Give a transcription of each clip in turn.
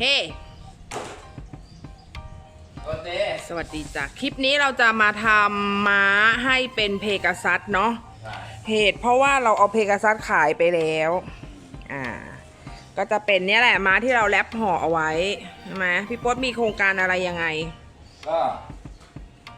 เฮ้ โอเคสวัสดีจ้ะคลิปนี้เราจะมาทำม้าให้เป็นเพกาซัสเนาะ ใช่เหตุเพราะว่าเราเอาเพกาซัสขายไปแล้ว อ่า ก็จะเป็นเนี่ยแหละม้าที่เราแรปห่อเอาไว้ใช่ไหมพี่ป๊ดมีโครงการอะไรยังไง ก็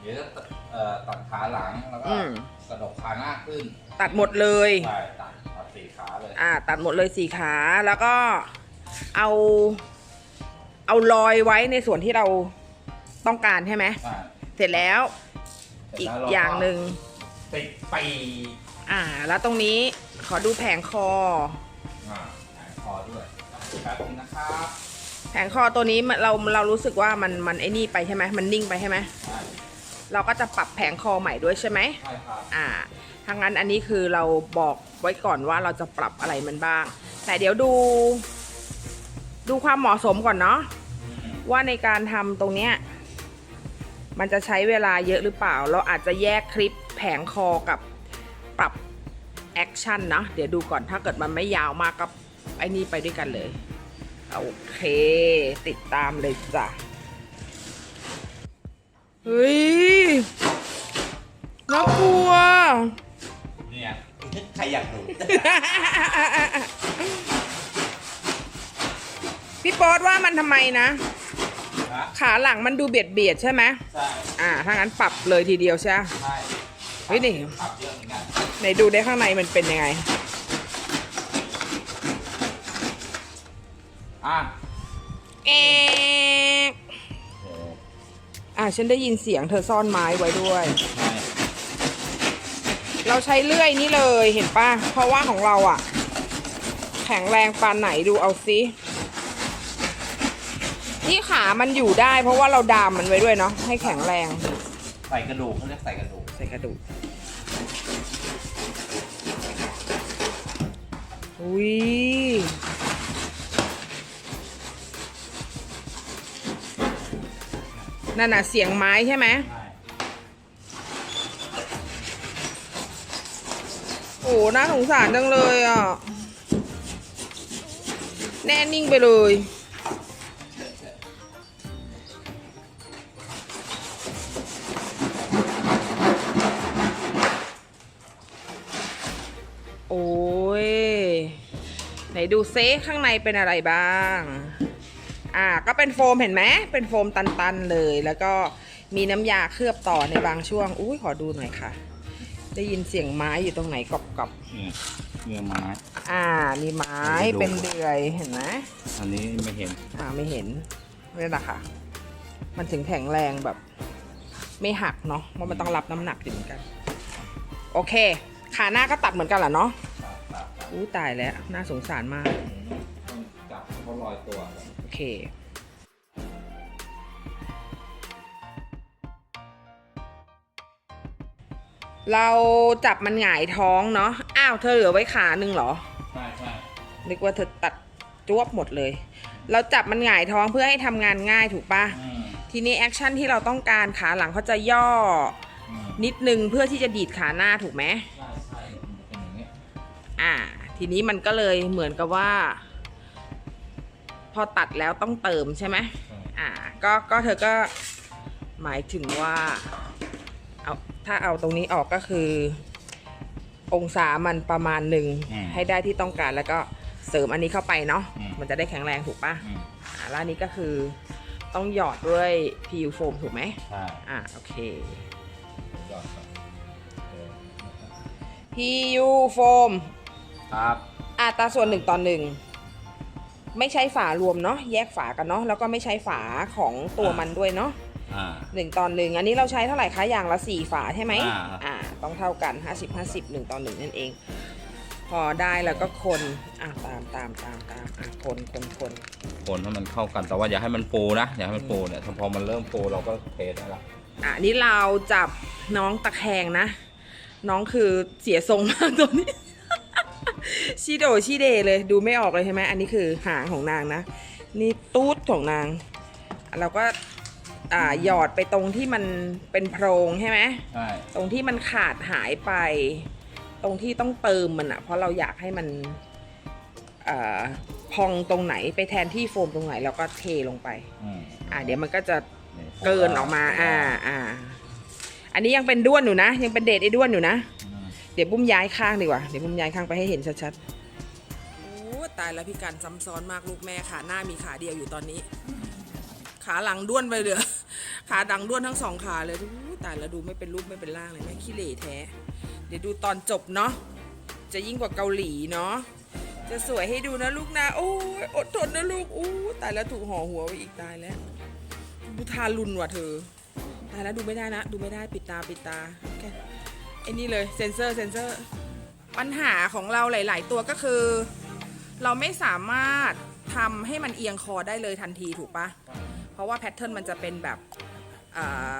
เดี๋ยวจะตัดเอ่อตัดขาหลังแล้วก็อืมกระดกขาหน้าขึ้นตัดหมดเลย ใช่ตัดตัดสี่ขาเลยอ่า ตัดหมดเลยสี่ขา แล้วก็เอา เอารอยไว้ในส่วนที่เราต้องการใช่ไหมใช่เสร็จแล้ว เสร็จอีกแล้วเรอย่างหนึ่ง ติดปีอ่า แล้วตรงนี้ขอดูแผงคอ อ่าแขนคอด้วยแป๊บนึงนะครับแผงคอตัวนี้มันเราเรารู้สึกว่ามันมันไอ้นี่ไปใช่ไหมมันนิ่งไปใช่ไหม ใช่เราก็จะปรับแผงคอใหม่ด้วยใช่ไหม ใช่ครับอ่าทางนั้นอันนี้คือเราบอกไว้ก่อนว่าเราจะปรับอะไรมันบ้าง แต่เดี๋ยวดู ดูความเหมาะสมก่อนเนาะอืม ว่าในการทำตรงเนี้ยมันจะใช้เวลาเยอะหรือเปล่า เราอาจจะแยกคลิปแผงคอกับปรับแอคชั่นนะ เดี๋ยวดูก่อนถ้าเกิดมันไม่ยาวมากก็ไอ้นี่ไปด้วยกันเลย โอเค ติดตามเลยจ้ะ เฮ้ยน่ากลัว เนี่ยใครอยากดูพี่ป๊อดว่ามันทำไมนะนะ ขาหลังมันดูเบียดเบียดๆใช่ไหมใช่อ่าถ้างั้นปรับเลยทีเดียวใช่ไหมใช่เฮ้ยนี่ปรับเยอะเหมือนกันไหนดูได้ข้างในมันเป็นยังไง อะแอกอ่าฉันได้ยินเสียงเธอซ่อนไม้ไว้ด้วย ใช่เราใช้เลื่อยนี่เลยเห็นป่ะ เพราะว่าของเราอะแข็งแรงปานไหนดูเอาซิ ที่ขามันอยู่ได้ เพราะว่าเราดามมันไว้ด้วยเนาะให้แข็งแรง ใส่กระดูกเขาเรียกใส่กระดูก ใส่กระดูก อุ้ยนั่นน่ะเสียงไม้ใช่ไหมใช่โอ้น่าสงสารจังเลยอะ แน่นิ่งไปเลย ไหนดูเซข้างในเป็นอะไรบ้าง อ่า ก็เป็นโฟมเห็นไหม เป็นโฟมตันๆเลย แล้วก็มีน้ำยาเคลือบต่อในบางช่วง อุ้ยขอดูหน่อยค่ะ ได้ยินเสียงไม้อยู่ตรงไหนกรอบเนี่ยเนื้อไม้ ๆอ่า มีไม้ดูเป็นเดือยเห็นไหม อันนี้ไม่เห็น อ่าไม่เห็นนี่แหละค่ะ มันถึงแข็งแรงแบบ ไม่หักเนาะเพราะมันต้องรับน้ำหนักอยู่เหมือนกัน โอเค ขาหน้าก็ตัดเหมือนกันเหรอเนาะ อู้ตายแล้ว น่าสงสารมากต้องจับเขาลอยตัวก่อนโอเคเราจับมันหงายท้องเนาะ อ้าวเธอเหลือไว้ขาหนึ่งเหรอ ใช่ใช่นึกว่าเธอตัดจวบหมดเลย เราจับมันหงายท้องเพื่อให้ทำงานง่ายถูกปะอืมทีนี้แอคชั่นที่เราต้องการขาหลังเขาจะย่ออืมนิดนึงเพื่อที่จะดีดขาหน้าถูกไหมใช่ใช่มันเป็นอย่างนี้อ่า ทีนี้มันก็เลยเหมือนกับว่า พอตัดแล้วต้องเติมใช่ไหมใช่อ่า ก็ก็เธอก็หมายถึงว่าเอาถ้าเอาตรงนี้ออกก็คือ องศามันประมาณหนึ่งให้ได้ที่ต้องการแล้วก็เสริมอันนี้เข้าไปเนาะมันจะได้แข็งแรงถูกปะอืมอ่าแล้วอันนี้ก็คือต้องหยอดด้วยพิวโฟมถูกไหมใช่อ่าโอเคยอดครับเออพิวโฟม ครับอัตราส่วนหนึ่งต่อหนึ่งไม่ใช้ฝารวมเนาะแยกฝากันเนาะแล้วก็ไม่ใช้ฝาของตัวมันด้วยเนาะอ่าหนึ่งต่อหนึ่งอันนี้เราใช้เท่าไหร่คะอย่างละสี่ฝาใช่ไหมอ่า อ่า ต้องเท่ากัน50 50 1ต่อหนึ่งนั่นเอง พอได้แล้วก็คนอะตามตามตามตามอะคนคนคนคนให้มันเข้ากันแต่ว่าอย่าให้มันฟูนะอย่าให้มันฟูเนี่ยถ้าพอมันเริ่มฟูเราก็เทได้ละอะนี่เราจับน้องตะแคงนะ น้องคือเสียทรงมากตัวนี้ ชีโดชีเดเลยดูไม่ออกเลยใช่ไหมอันนี้คือหางของนางนะ นี่ตูดของนาง เราก็อ่าหยอดไปตรงที่มันเป็นโพรงใช่ไหมใช่ตรงที่มันขาดหายไป ตรงที่ต้องเติมมันอะเพราะเราอยากให้มันเอ่อพองตรงไหนไปแทนที่โฟมตรงไหนเราก็เทลงไป อืมอ่าเดี๋ยวมันก็จะนี่เกินออกมา อ่าอ่า อันนี้ยังเป็นด้วนอยู่นะ ยังเป็นเดทไอ้ด้วนอยู่นะอืมเดี๋ยวบุ้มย้ายข้างดีกว่า เดี๋ยวบุ้มย้ายข้างไปให้เห็นชัดๆโอ้ตายแล้วพี่กันซ้ำซ้อนมากลูกแม่ขาหน้ามีขาเดียวอยู่ตอนนี้ ขาหลังด้วนไปเลยขาดังด้วนทั้งสองขาเลยตายแล้วดูไม่เป็นรูปไม่เป็นร่างเลยแม่ขี้เหร่แท้ เดี๋ยวดูตอนจบเนาะจะยิ่งกว่าเกาหลีเนาะจะสวยให้ดูนะลูกนะโอ้ยอดทนนะลูกอู้ตายแล้วถูกห่อหัวไปอีกตายแล้วดูทารุณว่ะเธอ ตายแล้วดูไม่ได้นะ ดูไม่ได้ปิดตาปิดตาแค่ ไอ้นี่เลยเซนเซอร์เซนเซอร์ปัญหาของเราหลาย ๆ ตัวก็คือ เราไม่สามารถทำให้มันเอียงคอได้เลยทันทีถูกปะเพราะว่าแพทเทิร์นมันจะเป็นแบบ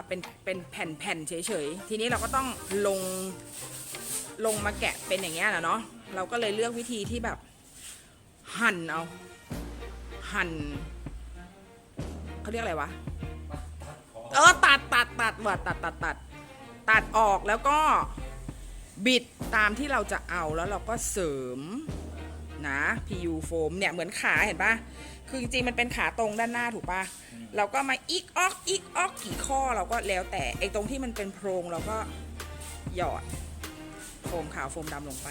เป็นเป็นแผ่นๆเฉยๆ ทีนี้เราก็ต้องลงลงมาแกะเป็นอย่างเงี้ยนะเนาะเราก็เลยเลือกวิธีที่แบบหั่นเอาหั่นเขาเรียกอะไรวะ เออตัดตัดตัดว่ะตัดตัดตัดตัด ออกแล้วก็บิดตามที่เราจะเอาแล้วเราก็เสริมนะ PU โฟมเนี่ยเหมือนขาเห็นปะคือจริงๆมันเป็นขาตรงด้านหน้าถูกปะเราก็มาอีกออกอีกออกกี่ข้อเราก็แล้วแต่ไอ้ตรงที่มันเป็นโพรงเราก็หยอดโฟมขาวโฟมดำลงไป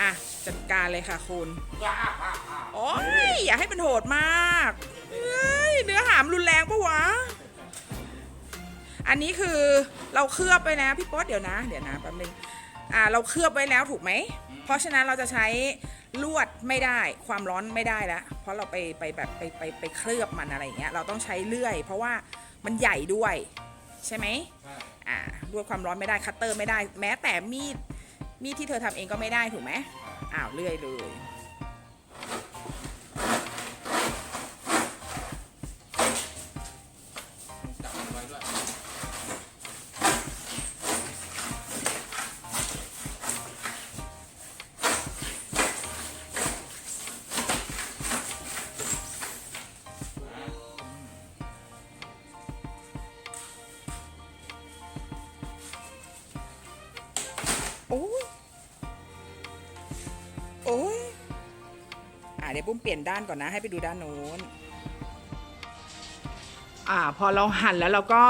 อะจัดการเลยค่ะคุณโอ้ยอย่าให้มันโหดมากเฮ้ยเนื้อหามรุนแรงปะวะ อันนี้คือเราเคลือบไปนะพี่ป๊อตเดี๋ยวนะ เดี๋ยวนะแป๊บนึงอ่าเราเคลือบไว้แล้วถูกไหม เพราะฉะนั้นเราจะใช้ลวดไม่ได้ความร้อนไม่ได้แล้ว เพราะเราไปไปแบบไปไปไปเคลือบมันอะไรอย่างเงี้ยเราต้องใช้เลื่อย เพราะว่ามันใหญ่ด้วยใช่ไหมอ่าลวดความร้อนไม่ได้คัตเตอร์ไม่ได้ แม้แต่มีดมีดที่เธอทำเองก็ไม่ได้ถูกไหมอ้าวเลื่อยเลย ปุ้มเปลี่ยนด้านก่อนนะ ให้ไปดูด้านโน้น อ่า พอเราหั่นแล้วเราก็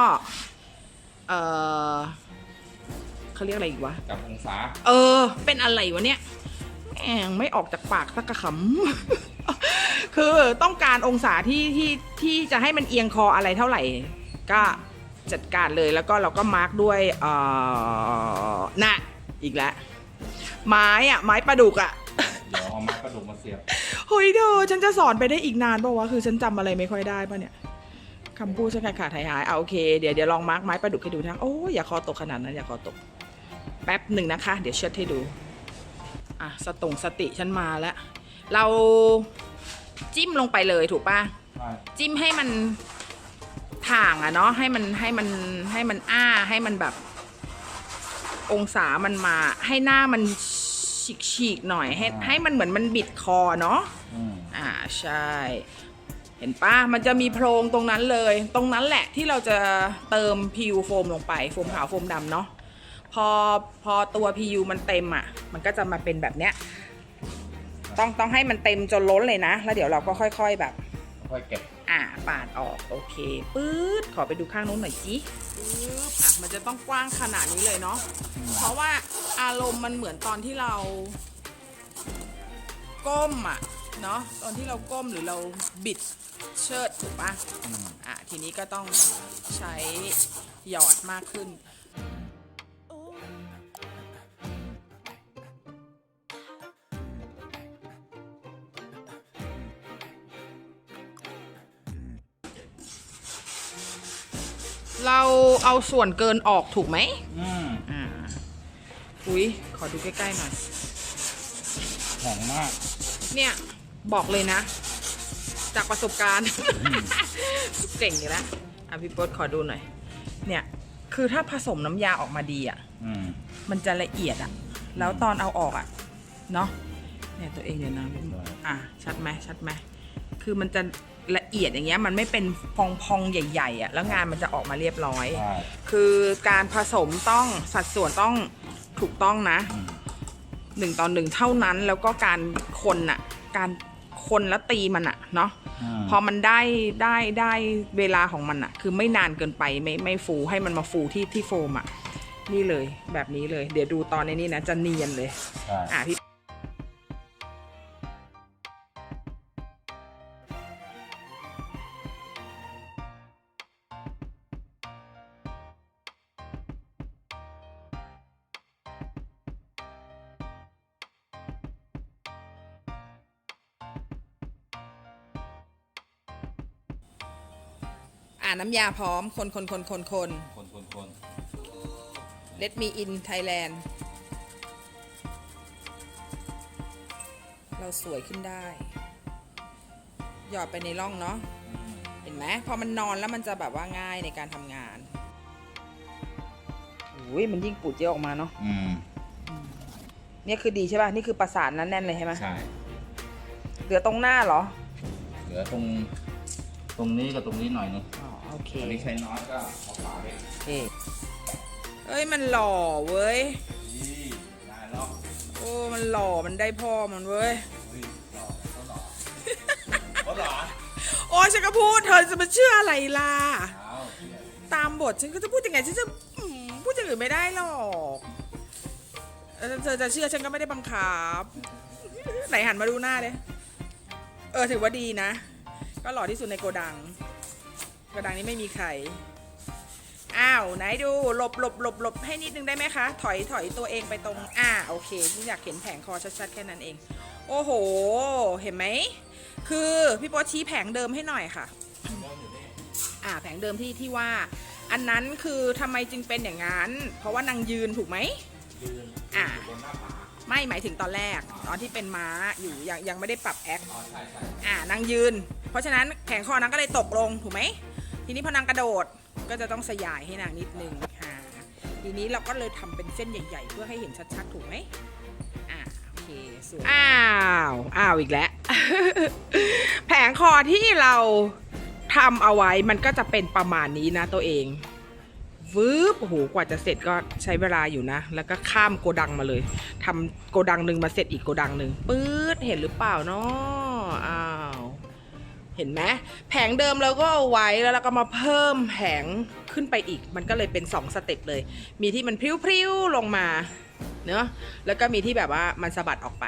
เออเขาเรียกอะไรอีกวะจับองศาเออ เป็นอะไรวะเนี่ยแม่งไม่ออกจากปากสักกระขำคือต้องการองศาที่ที่ที่จะให้มันเอียงคออะไรเท่าไหร่ ก็จัดการเลยแล้วก็เราก็มาร์กด้วยเอ่อน่ะอีกแล้วไม้อะไม้ประดุกอะ เดี๋ยวเอาไม้กระดูกมาเสียบ เฮ้ยเธอฉันจะสอนไปได้อีกนานป่าวะคือฉันจำอะไรไม่ค่อยได้ป่ะเนี่ยคำพูดฉันขาดขาดหายหายเอาโอเคเดี๋ยวเดี๋ยวลองมาร์กไม้ประดุกให้ดูทั้งโอ้ยอย่าคอตกขนาดนั้นอย่าคอตก แป๊บหนึ่งนะคะ เดี๋ยวเช็ดให้ดูอะสตงสติฉันมาแล้ว เราจิ้มลงไปเลยถูกปะใช่จิ้มให้มันถ่างอะเนาะให้มันให้มันให้มันอ้าให้มันแบบ องศามันมาให้หน้ามัน ฉีกฉีกๆหน่อยให้ให้มันเหมือนมันบิดคอเนาะอืมอ่าใช่ เห็นปะมันจะมีโพรงตรงนั้นเลย ตรงนั้นแหละที่เราจะเติม PU โฟมลงไปโฟมขาวโฟมดำเนาะพอพอตัว PU มันเต็มอะ มันก็จะมาเป็นแบบเนี้ยต้องต้องให้มันเต็มจนล้นเลยนะ แล้วเดี๋ยวเราก็ค่อย ๆแบบ ค่อยเก็บ อ่าปาดออกโอเคปื๊ดขอไปดูข้างนู้นหน่อยจิปึ๊บอะมันจะต้องกว้างขนาดนี้เลยเนาะเพราะว่าอารมณ์มันเหมือนตอนที่เรา ก้มอะเนาะตอนที่เราก้มหรือเราบิดเชิดถูกปะอืมอะทีนี้ก็ต้องใช้หยอดมากขึ้น เราเอาส่วนเกินออกถูกไหมอืมอ่าอุ้ยขอดูใกล้ๆหน่อย หอมมาก เนี่ย บอกเลยนะ จากประสบการณ์ เก่งอยู่แล้วอะพี่โป๊ดขอดูหน่อย เนี่ย คือถ้าผสมน้ำยาออกมาดีอะ อืม มันจะละเอียดอะแล้วตอนเอาออกอะเนาะเนี่ยตัวเองเดี๋ยวนะพี่อะชัดไหมชัดไหมคือมันจะ ละเอียดอย่างเงี้ยมันไม่เป็นพองๆ ใหญ่ๆอะแล้วงานมันจะออกมาเรียบร้อย ใช่คือการผสมต้องสัดส่วนต้องถูกต้องนะอืมหนึ่งต่อหนึ่งเท่านั้นแล้วก็การคนน่ะการคคนแล้วตีมันอะเนาะมพอมันได้ได้ได้เวลาของมันอะคือไม่นานเกินไปไม่ไม่ฟูให้มันมาฟูที่ที่โฟมอะนี่เลยแบบนี้เลย เดี๋ยวดูตอนในนี้นะจะเนียนเลย ใช่ อะพี่ อ่าน้ำยาพร้อมคนคนคนคนคนคนคนคน Let me in Thailand เราสวยขึ้นได้ หยอดไปในร่องเนาะเห็นไหมพอมันนอนแล้วมันจะแบบว่าง่ายในการทำงานโอ้ยมันยิ่งปูดเยอะออกมาเนาะอืมเนี่ยคือดีใช่ป่ะ นี่คือประสานนั้นแน่นเลยใช่ไหมใช่ เหลือตรงหน้าเหรอ เหลือตรง ตรงนี้กับตรงนี้หน่อยนึง อ๋อ โอเค อันนี้ใช้น้อยก็เอาฝาไปโอเค เอ้ยมันหล่อเว้ยนี่ได้แล้ว โอ้มันหล่อมันได้พ่อมันเว้ยอุ้ยหล่อเขาหล่อเขาหล่อโอ้ยฉันก็พูดเธอจะมาเชื่ออะไรล่ะ เอาเชื่อตามบทฉันก็จะพูดยังไงฉันจะอืมพูดอย่างอื่นไม่ได้หรอกเออเธอจะเชื่อฉันก็ไม่ได้บังคับ ไหนหันมาดูหน้าเลยเออถือว่าดีนะ ก็หล่อที่สุดในโกดัง โกดังนี้ไม่มีใครอ้าวไหนดูหลบหลบหลบหลบให้นิดนึงได้ไหมคะ ถอยถอยตัวเองไปตรงอ่าโอเคนี่อยากเห็นแผงคอชัดๆแค่นั้นเอง โอ้โห เห็นไหมคือพี่โป๊ชี้แผงเดิมให้หน่อยค่ะอ่าแผงเดิมที่ที่ว่า อันนั้นคือทำไมจึงเป็นอย่างนั้น เพราะว่านางยืนถูกไหมยืนอะยู่บนหน้าผาไม่หมายถึงตอนแรก ตอนที่เป็นม้าอยู่ยังยังไม่ได้ปรับแอคอ๋อใช่ใช่อ่านางยืน เพราะฉะนั้นแผงคอนางก็เลยตกลงถูกไหม ทีนี้พอนางกระโดดก็จะต้องสยายให้นางนิดนึงค่ะทีนี้เราก็เลยทำเป็นเส้นใหญ่ ๆ เพื่อให้เห็นชัดๆถูกไหมอ่าโอเคสวยอ้าวอ้าวอีกแล้ว แผงคอที่เราทำเอาไว้มันก็จะเป็นประมาณนี้นะตัวเองวืบโอ้โหกว่าจะเสร็จก็ใช้เวลาอยู่นะ แล้วก็ข้ามโกดังมาเลยทำโกดังหนึ่งมาเสร็จอีกโกดังหนึ่งปื๊ดเห็นหรือเปล่าเนาะอ้าว เห็นไหมแผงเดิมเราก็เอาไว้แล้วเราก็มาเพิ่มแผงขึ้นไปอีก มันก็เลยเป็น 2 สเต็ปเลย มีที่มันพริ้วๆลงมาเนาะแล้วก็มีที่แบบว่ามันสะบัดออกไป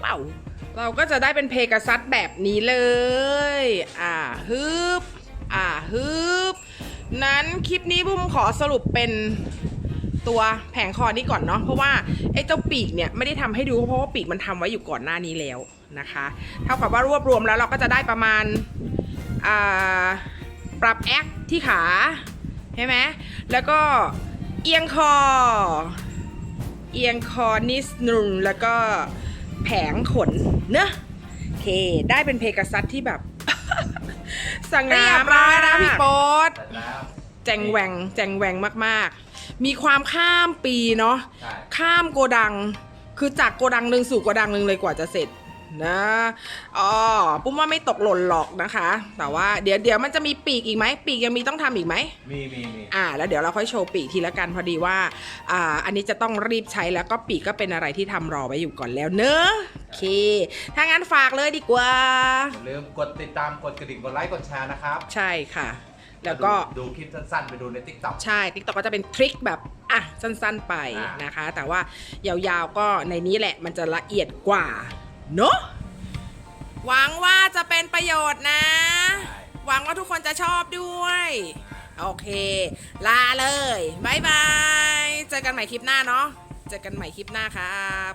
เป่าเราก็จะได้เป็นเพกาซัสแบบนี้เลย อ่าฮึบอ่าฮึบนั้นคลิปนี้บุ้มขอสรุปเป็นตัวแผงคอนี้ก่อนเนาะเพราะว่าไอ้เจ้าปีกเนี่ยไม่ได้ทำให้ดูเพราะว่าปีกมันทำไว้อยู่ก่อนหน้านี้แล้ว นะคะเท่ากับว่ารวบรวมแล้วเราก็จะได้ประมาณอ่าปรับแอคที่ขาใช่ไหมแล้วก็เอียงคอ เอียงคอนิดนึงแล้วก็แผงขนเนอะโอเค ได้เป็นเพกาซัสที่แบบสง่ามากนะพี่โป๊ตเสร็จแล้วแจงแหวงแจงแหวงมากๆ มีความข้ามปีเนาะใช่ข้ามโกดังคือจากโกดังหนึ่งสู่โกดังหนึ่งเลยกว่าจะเสร็จ นะอ๋อปุ้มว่าไม่ตกหล่นหรอกนะคะ แต่ว่าเดี๋ยวเดี๋ยวมันจะมีปีกอีกไหมปีกยังมีต้องทำอีกไหมมีมีมีอ่า แล้วเดี๋ยวเราค่อยโชว์ปีกทีละกันพอดีว่าอ่า อันนี้จะต้องรีบใช้แล้วก็ปีกก็เป็นอะไรที่ทำรอไว้อยู่ก่อนแล้วเนอะโอเค ถ้างั้นฝากเลยดีกว่าอย่าลืมกดติดตามกดกระดิ่งกดไลค์กดแชร์นะครับ ใช่ค่ะ แล้วก็ดูดูคลิปสั้นๆ ไปดูใน t ิ k t o k ใช่ t ิ k t o k ก็จะเป็นทริคแบบอะสั้นๆไปอ่านนะคะ แต่ว่ายาวๆก็ในนี้แหละมันจะละเอียดกว่า เนอะหวังว่าจะเป็นประโยชน์นะ หวังว่าทุกคนจะชอบด้วย โอเค ลาเลยบายบาย เจอกันใหม่คลิปหน้าเนาะเจอกันใหม่คลิปหน้าครับ